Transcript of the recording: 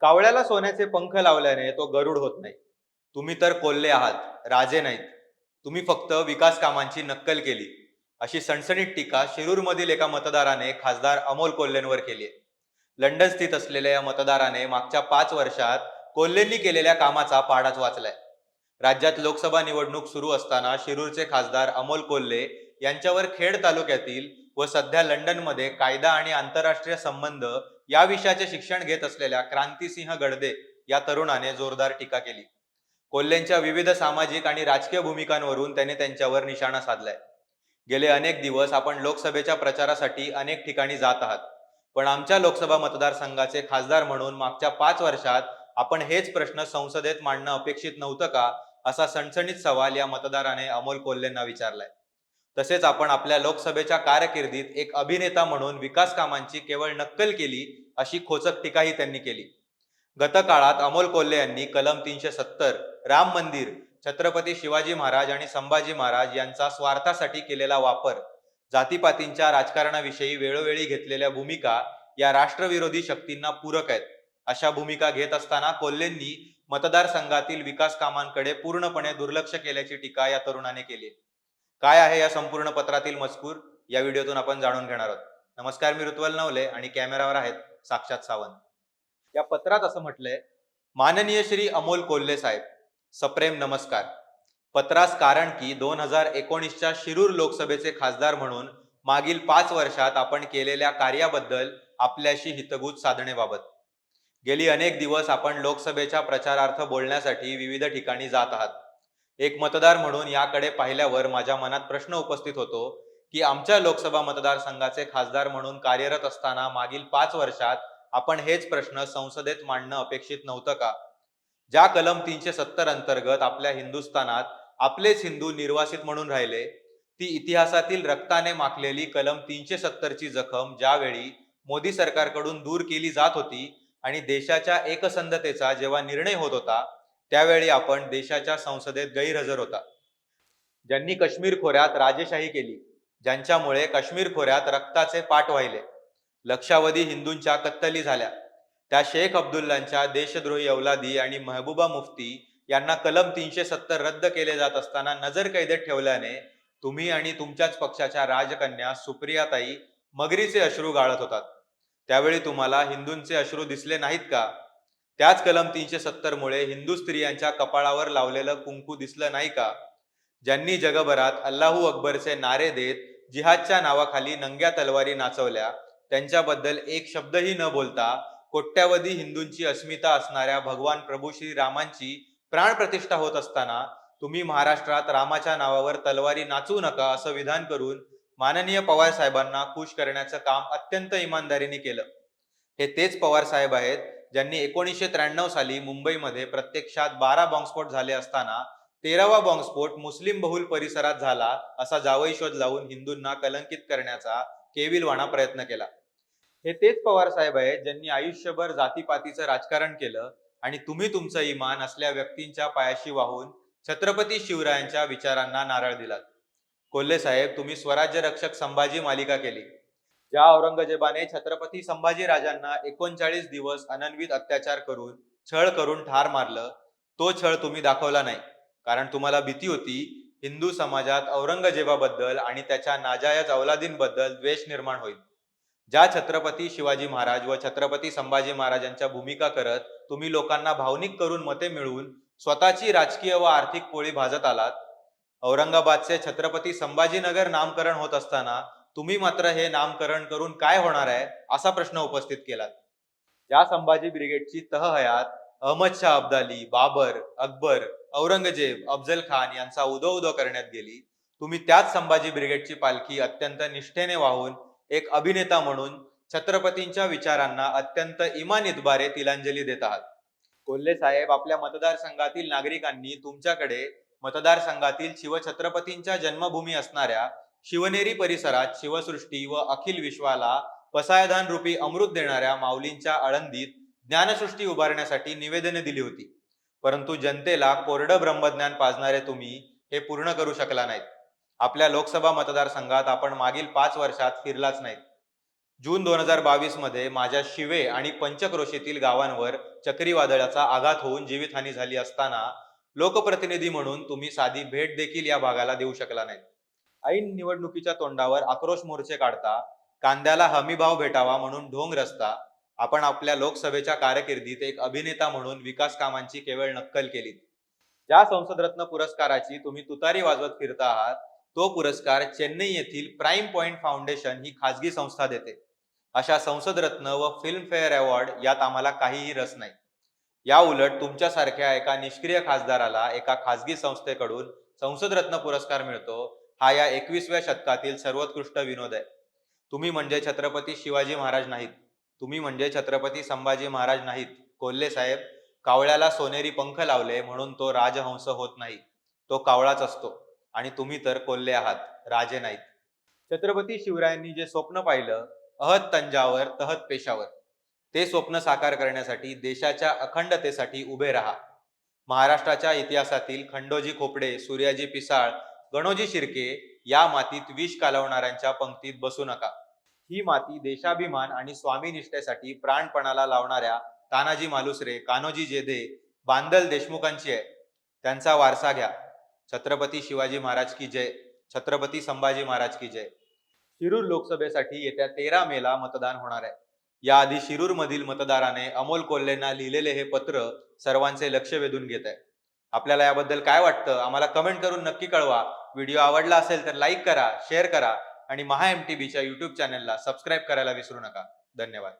कावळ्याला सोन्याचे पंख लावल्याने तो गरुड होत नाही. तुम्ही तर कोल्हे आहात राजे नाहीत. तुम्ही फक्त विकास कामांची नक्कल केली. अशी सणसणीत टीका शिरूरमधील एका मतदाराने खासदार अमोल कोल्हेंवर केली आहे. लंडन स्थित असलेल्या या मतदाराने मागच्या पाच वर्षात कोल्हेंनी केलेल्या कामाचा पाडाच वाचलाय. राज्यात लोकसभा निवडणूक सुरू असताना शिरूरचे खासदार अमोल कोल्हे यांच्यावर खेड तालुक्यातील व सध्या लंडनमध्ये कायदा आणि आंतरराष्ट्रीय संबंध या विषयाचे शिक्षण घेत असलेल्या क्रांतिसिंह गडदे या तरुणाने जोरदार टीका केली. कोल्हेंच्या विविध सामाजिक आणि राजकीय भूमिकांवरून त्याने त्यांच्यावर निशाणा साधलाय. गेले अनेक दिवस आपण लोकसभेच्या प्रचारासाठी अनेक ठिकाणी जात आहात. पण आमच्या लोकसभा मतदारसंघाचे खासदार म्हणून मागच्या पाच वर्षात आपण हेच प्रश्न संसदेत मांडणं अपेक्षित नव्हतं का असा सणसणीत सवाल या मतदाराने अमोल कोल्हेंना विचारलाय. तसेच आपण आपल्या लोकसभेच्या कारकिर्दीत एक अभिनेता म्हणून विकास कामांची केवळ नक्कल केली अशी खोचक टीकाही त्यांनी केली. गतकाळात अमोल कोल्हे यांनी कलम तीनशे सत्तर राम मंदिर छत्रपती शिवाजी महाराज आणि संभाजी महाराज यांचा स्वार्थासाठी केलेला वापर जातीपातींच्या राजकारणाविषयी वेळोवेळी घेतलेल्या भूमिका या राष्ट्रविरोधी शक्तींना पूरक आहेत. अशा भूमिका घेत असताना कोल्हेंनी मतदारसंघातील विकास कामांकडे पूर्णपणे दुर्लक्ष केल्याची टीका या तरुणाने केली. काय आहे या संपूर्ण पत्रातील मजकूर? या व्हिडिओतून आपण जाणून घेणार आहोत. नमस्कार मी ऋत्वल नवले आणि कॅमेरावर आहेत साक्षात सावंत. या पत्रात असं म्हटलंय माननीय श्री अमोल कोल्हे साहेब सप्रेम नमस्कार. पत्रास कारण की दोन हजार एकोणीसच्या शिरूर लोकसभेचे खासदार म्हणून मागील पाच वर्षात आपण केलेल्या कार्याबद्दल आपल्याशी हितगुज साधण्याबाबत. गेली अनेक दिवस आपण लोकसभेच्या प्रचारार्थ बोलण्यासाठी विविध ठिकाणी जात आहात. एक मतदार म्हणून याकडे पाहिल्यावर माझ्या मनात प्रश्न उपस्थित होतो की आमच्या लोकसभा मतदारसंघाचे खासदार म्हणून कार्यरत असताना मागील पाच वर्षात आपण हेच प्रश्न संसदेत मांडणं अपेक्षित नव्हतं का? ज्या कलम तीनशे सत्तर अंतर्गत आपल्या हिंदुस्थानात आपलेच हिंदू निर्वासित म्हणून राहिले ती इतिहासातील रक्ताने माखलेली कलम तीनशे सत्तरची जखम ज्यावेळी मोदी सरकारकडून दूर केली जात होती आणि देशाच्या एकसंधतेचा जेव्हा निर्णय होत होता त्यावेळी आपण देशाच्या संसदेत गैरहजर होता. ज्यांनी काश्मीर खोऱ्यात राजेशाही केली ज्यांच्यामुळे काश्मीर खोऱ्यात रक्ताचे पाठ वाहिले लक्षावधी हिंदूंच्या कत्तली झाल्या. त्या शेख अब्दुल्लांच्या देशद्रोही अवलादी आणि महबूबा मुफ्ती यांना कलम तीनशे सत्तर रद्द केले जात असताना नजर कैदेत ठेवल्याने तुम्ही आणि तुमच्याच पक्षाच्या राजकन्या सुप्रियाताई मगरीचे अश्रू गाळत होतात. त्यावेळी तुम्हाला हिंदूंचे अश्रू दिसले नाहीत का? त्याच कलम तीनशे सत्तर मुळे हिंदू स्त्रियांच्या कपाळावर लावलेलं कुंकू दिसलं नाही का? ज्यांनी जगभरात अल्लाहू अकबरचे नारे देत जिहादच्या नावाखाली नंग्या तलवारी नाचवल्या त्यांच्याबद्दल एक शब्दही न बोलता कोट्यावधी हिंदूंची अस्मिता असणाऱ्या भगवान प्रभू श्री रामांची प्राणप्रतिष्ठा होत असताना तुम्ही महाराष्ट्रात रामाच्या नावावर तलवारी नाचू नका असं विधान करून माननीय पवार साहेबांना खुश करण्याचं काम अत्यंत इमानदारीने केलं. हे तेच पवार साहेब आहेत ज्यांनी एकोणीसशे त्र्याण्णव साली मुंबईमध्ये प्रत्यक्षात बारा बॉम्बस्फोट झाले असताना तेरावा बॉम्बस्फोट मुस्लिम बहुल परिसरात झाला असा जावई शोध लावून हिंदूंना कलंकित करण्याचा केविलवाणा प्रयत्न केला. हे तेच पवार साहेब आहेत ज्यांनी आयुष्यभर जातीपातीचं राजकारण केलं आणि तुम्ही तुमचं इमान असल्या व्यक्तींच्या पायाशी वाहून छत्रपती शिवरायांच्या विचारांना नारळ दिलात. कोल्हे साहेब तुम्ही स्वराज्य रक्षक संभाजी मालिका केली. ज्या औरंगजेबाने छत्रपती संभाजी राजांना एकोणचाळीस दिवस अनन्वित अत्याचार करून छळ करून ठार मारलं तो छळ तुम्ही दाखवला नाही. कारण तुम्हाला भीती होती हिंदू समाजात औरंगजेबाबद्दल आणि त्याच्या नाजायज अवलादींबद्दल द्वेष निर्माण होईल. ज्या छत्रपती शिवाजी महाराज व छत्रपती संभाजी महाराजांच्या भूमिका करत तुम्ही लोकांना भावनिक करून मते मिळवून स्वतःची राजकीय व आर्थिक पोळी भाजत आलात औरंगाबादचे छत्रपती संभाजीनगर नामकरण होत असताना तुम्ही मात्र हे नामकरण करून काय होणार आहे असा प्रश्न उपस्थित केला या संभाजी ब्रिगेडची तह हयात अहमद शाह अब्दाली बाबर अकबर औरंगजेब अफजल खान यांचा उदो उदो करण्यात गेली. तुम्ही त्याच संभाजी ब्रिगेडची पालखी अत्यंत निष्ठेने वाहून एक अभिनेता म्हणून छत्रपतींच्या विचारांना अत्यंत इमानितबारे तिलांजली देत आहात. कोल्हे साहेब आपल्या मतदारसंघातील नागरिकांनी तुमच्याकडे मतदारसंघातील शिवछत्रपतींच्या जन्मभूमी असणाऱ्या शिवनेरी परिसरात शिवसृष्टी व अखिल विश्वाला पसायदान रूपी अमृत देणाऱ्या माऊलींच्या आळंदीत ज्ञानसृष्टी उभारण्यासाठी निवेदने दिली होती. परंतु जनतेला कोरडं ब्रह्मज्ञान पाजणारे तुम्ही हे पूर्ण करू शकला नाहीत. आपल्या लोकसभा मतदारसंघात आपण मागील पाच वर्षात फिरलाच नाहीत. जून दोन हजार बावीसमध्ये माझ्या शिवे आणि पंचक्रोशीतील गावांवर चक्रीवादळाचा आघात होऊन जीवितहानी झाली असताना लोकप्रतिनिधी म्हणून तुम्ही साधी भेट देखील या भागाला देऊ शकला नाही ऐन निवडणुकीच्या तोंडावर आक्रोश मोर्चे काढता कांद्याला हमीभाव भेटावा म्हणून ढोंग रस्ता आपण आपल्या लोकसभेच्या कारकिर्दीत एक अभिनेता म्हणून विकास कामांची केवळ नक्कल केली ज्या संसदरत्न पुरस्काराची तुम्ही तुतारी वाजवत फिरता आहात तो पुरस्कार चेन्नई येथील प्राईम पॉइंट फाउंडेशन ही खाजगी संस्था देते. अशा संसदरत्न व फिल्मफेअर अवॉर्ड यात आम्हाला काहीही रस नाही. या उलट तुमच्यासारख्या एका निष्क्रिय खासदाराला एका खासगी संस्थेकडून संसदरत्न पुरस्कार मिळतो हा या एकवीसव्या शतकातील सर्वोत्कृष्ट विनोद आहे. तुम्ही म्हणजे छत्रपती शिवाजी महाराज नाहीत. तुम्ही म्हणजे छत्रपती संभाजी महाराज नाहीत. कोल्हे साहेब कावळ्याला सोनेरी पंख लावले म्हणून तो राजहंस होत नाही. तो कावळाच असतो आणि तुम्ही तर कोल्हे आहात राजे नाहीत. छत्रपती शिवरायांनी जे स्वप्न पाहिलं अहत तंजावर तहत पेशावर ते स्वप्न साकार करण्यासाठी देशाच्या अखंडतेसाठी उभे राहा. महाराष्ट्राच्या इतिहासातील खंडोजी खोपडे सूर्याजी पिसाळ गणोजी शिर्के या मातीत विष कालवणाऱ्यांच्या पंक्तीत बसू नका. ही माती देशाभिमान आणि स्वामीनिष्ठेसाठी प्राणपणाला लावणाऱ्या तानाजी मालुसरे कान्होजी जेधे बांदल देशमुखांची आहे. त्यांचा वारसा घ्या. छत्रपती शिवाजी महाराज की जय. छत्रपती संभाजी महाराज की जय. शिरूर लोकसभेसाठी येत्या तेरा मेला मतदान होणार आहे. याआधी शिरूर मधील मतदाराने अमोल कोल्हेंना लिहिलेले हे पत्र सर्वांचे लक्ष वेधून घेत आहे. आपल्याला याबद्दल काय वाटतं? आम्हाला कमेंट करून नक्की कळवा. व्हिडिओ आवडला असेल तर लाईक करा शेअर करा आणि महा एम टी बीच्या युट्यूब चॅनलला सबस्क्राईब करायला विसरू नका. धन्यवाद.